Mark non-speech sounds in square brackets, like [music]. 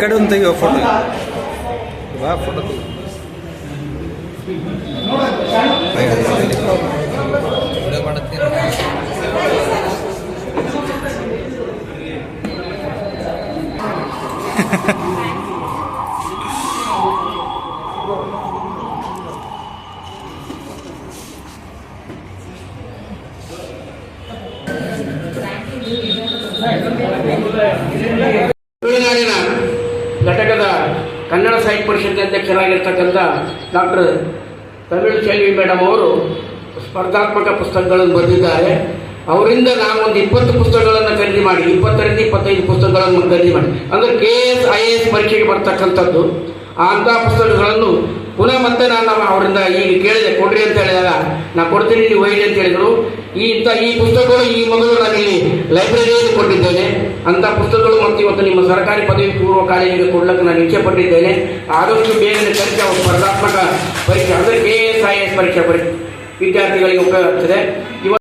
ಕಡೆ ಒಂದು ತೆಗಿಯುವ ಫೋಟೋ ಬಾ ಫೋಟೋ ತೆಗಿ [laughs] ತಮಿಳುನಾಡಿನ ಘಟಕದ ಕನ್ನಡ ಸಾಹಿತ್ಯ ಪರಿಷತ್ ಅಧ್ಯಕ್ಷರಾಗಿರ್ತಕ್ಕಂಥ ಡಾಕ್ಟರ್ ತಮಿಳು ಚೆಲ್ವಿ ಮೇಡಮ್ ಅವರು ಸ್ಪರ್ಧಾತ್ಮಕ ಪುಸ್ತಕಗಳನ್ನು ಬರೆದಿದ್ದಾರೆ. ಅವರಿಂದ ನಾನು ಒಂದು ಇಪ್ಪತ್ತು ಪುಸ್ತಕಗಳನ್ನು ಖರೀದಿ ಮಾಡಿ, ಇಪ್ಪತ್ತರಿಂದ ಇಪ್ಪತ್ತೈದು ಪುಸ್ತಕಗಳನ್ನು ಖರೀದಿ ಮಾಡಿ. ಅಂದರೆ K S I A S ಪರೀಕ್ಷೆಗೆ ಬರ್ತಕ್ಕಂಥದ್ದು. ಅಂಥ ಪುಸ್ತಕಗಳನ್ನು ಪುನಃ ಮತ್ತೆ ನಾನು ಅವರಿಂದ ಈಗ ಕೇಳಿದೆ, ಕೊಡ್ರಿ ಅಂತ ಹೇಳಿದಾಗ, ನಾ ಕೊಡ್ತೀನಿ, ನೀವು ಒಯ್ಯಿ ಅಂತ ಹೇಳಿದರು. ಈ ಇಂಥ, ಈ ಪುಸ್ತಕಗಳು, ಈ ಮೊದಲು ನಾನು ಇಲ್ಲಿ ಲೈಬ್ರರಿಯಲ್ಲಿ ಕೊಟ್ಟಿದ್ದೇನೆ. ಅಂಥ ಪುಸ್ತಕಗಳು ಮತ್ತು ಇವತ್ತು ನಿಮ್ಮ ಸರ್ಕಾರಿ ಪದವಿ ಪೂರ್ವ ಕಾಲೇಜಿಗೆ ಕೊಡ್ಲಿಕ್ಕೆ ನಾನು ಇಚ್ಛೆ ಪಟ್ಟಿದ್ದೇನೆ. ಆದಷ್ಟು ಬೇಗನೆ ಕಲಿತ ಅವರು ಸ್ಪರ್ಧಾತ್ಮಕ ಪರೀಕ್ಷೆ, ಅಂದರೆ ಕೆ ಎಸ್ ಐ ಎಸ್ ಪರೀಕ್ಷೆ ಪರೀಕ್ಷೆ ವಿದ್ಯಾರ್ಥಿಗಳಿಗೆ ಉಪಯೋಗ ಆಗ್ತದೆ. ಇವತ್ತು